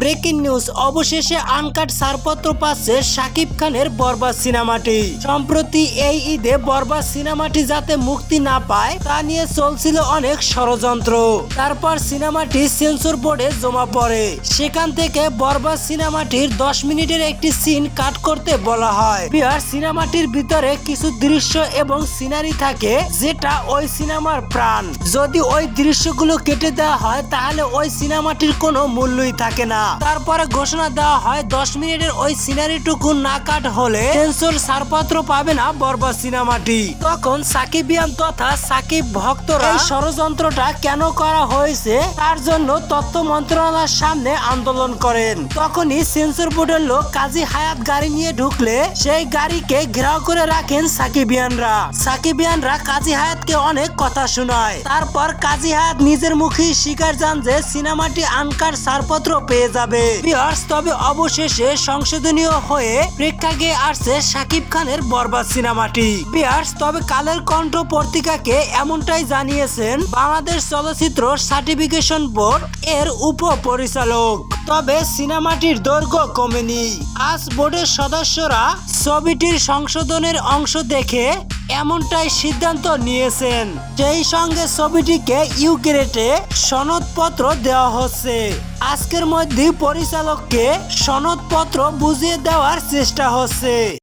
Breaking news. অবশেষে uncut ছাড়পত্র পাচ্ছে শাকিব খানের বরবাদ সিনেমাটি। সম্প্রতি এই ঈদে বরবাদ সিনেমাটি যাতে মুক্তি না পায়, তা নিয়ে চলছিল অনেক ষড়যন্ত্র। তারপর সিনেমাটি সেন্সর বোর্ডে জমা পড়ে। সেখান থেকে বরবাদ সিনেমাটির দশ মিনিটের একটি সিন কাট করতে বলা হয়। বিহার সিনেমাটির ভিতরে কিছু দৃশ্য এবং সিনারি থাকে, যেটা ওই সিনেমার প্রাণ। যদি ওই দৃশ্যগুলো কেটে দেওয়া হয়, তাহলে ওই সিনেমাটির কোনো মূল্যই থাকে না। তারপরে ঘোষণা দেওয়া হয়, দশ মিনিটের ওই সিনারিটুকু না কাট হলে সেন্সর ছাড়পত্র পাবে না বরবাদ সিনেমাটি। তখন সাকিবিয়ান তথা সাকিব ভক্তরা ষড়যন্ত্রটা কেন করা হয়েছে তার জন্য তথ্য মন্ত্রণালয়ের সামনে আন্দোলন করেন। তখনই সেন্সর বোর্ডের লোক কাজী হায়াত গাড়ি নিয়ে ঢুকলে সেই গাড়িকে ঘেরাও করে রাখেন সাকিবিয়ানরা সাকিবিয়ানরা কাজী হায়াতকে অনেক কথা শোনায়। তারপর কাজী হায়াত নিজের মুখেই স্বীকার যান যে সিনেমাটি আনকার ছাড়পত্র পেয়ে যাবে। বিহার্স তবে অবশেষে সংশোধনীয় হয়ে প্রেক্ষাগে আসছে সাকিব খানের বরবাদ সিনেমাটি। বিহার্স তবে কালের কণ্ঠ পত্রিকাকে এমনটাই জানিয়েছেন বাংলাদেশ চলচ্চিত্র সার্টিফিকেশন বোর্ড এর উপ পরিচালক তবে সিনেমাটির দৈর্ঘ্য কমেনি। আজ বোর্ডের সদস্যরা ছবিটির সংশোধনের অংশ দেখে এমনটাই সিদ্ধান্ত নিয়েছেন। সেই সঙ্গে ছবিটিকে ইউক্রেটে সনদপত্র দেওয়া হচ্ছে। আজকের মধ্যে পরিচালককে সনদপত্র বুঝিয়ে দেওয়ার চেষ্টা হচ্ছে।